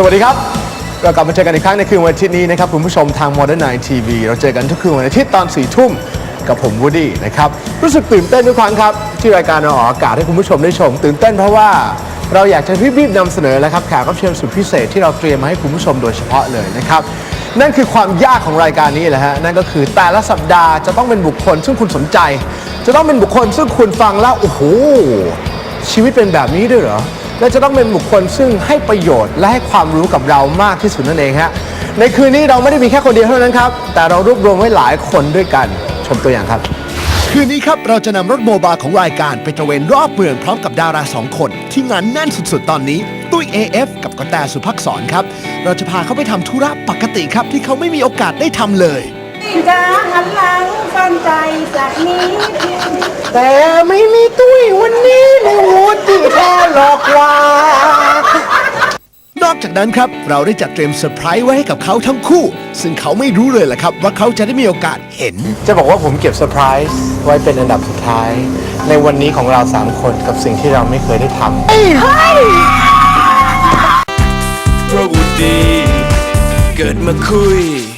สวัสดีครับ เรากลับมาเจอกันอีกครั้งในคืนวันอาทิตย์นี้นะครับคุณผู้ชมทาง Modern Night TV เราเจอกันทุกคืนวันอาทิตย์ตอน4ี่ทุ่มกับผมวูดดี้นะครับรู้สึกตื่นเต้นทุกครั้งครับ ที่รายการเราออกอากาศให้คุณผู้ชมได้ชม ตื่นเต้นเพราะว่าเราอยากจะรีบๆนำเสนอแล้วครับแขกรับเชิญสุดพิเศษที่เราเตรียมมาให้คุณผู้ชมโดยเฉพาะเลยนะครับนั่นคือความยากของรายการนี้แหละฮะนั่นก็คือแต่ละสัปดาห์จะต้องเป็นบุคคลซึ่งคุณสนใจ จะต้องเป็นบุคคลซึ่งคุณฟังแล้วโอ้โหชีวิตเป็นแบบนี้ด้วยเหรอ และจะต้องเป็นบุคคลซึ่งให้ประโยชน์และให้ความรู้กับเรามากที่สุดนั่นเองฮะในคืนนี้เราไม่ได้มีแค่คนเดียวเท่านั้นครับแต่เรารวบรวมไว้หลายคนด้วยกันชมตัวอย่างครับ คืนนี้ครับเราจะนำรถโมบายของรายการไปตระเวนรอบเมืองพร้อมกับดาราสองคน ที่งานแน่นสุดๆ ตอนนี้ ตุ้ย AF กับกระแตสุภักษรครับ เราจะพาเขาไปทำธุระปกติครับ ที่เขาไม่มีโอกาสได้ทำเลยจะหันหลังฟังใจจากนี้ แต่ไม่มีตุ้ยวันนี้ไม่วูดที่แท้หลอกว่า นอก จากนั้นครับ เราได้จัดเตรียมเซอร์ไพรส์ไว้ให้กับเขาทั้งคู่ ซึ่งเขาไม่รู้เลยแหละครับ ว่าเขาจะได้มีโอกาสเห็น จะบอกว่าผมเก็บเซอร์ไพรส์ไว้เป็นอันดับสุดท้าย ในวันนี้ของเราสามคนกับสิ่งที่เราไม่เคยได้ทำเพราะวุดี เกิดมาคุย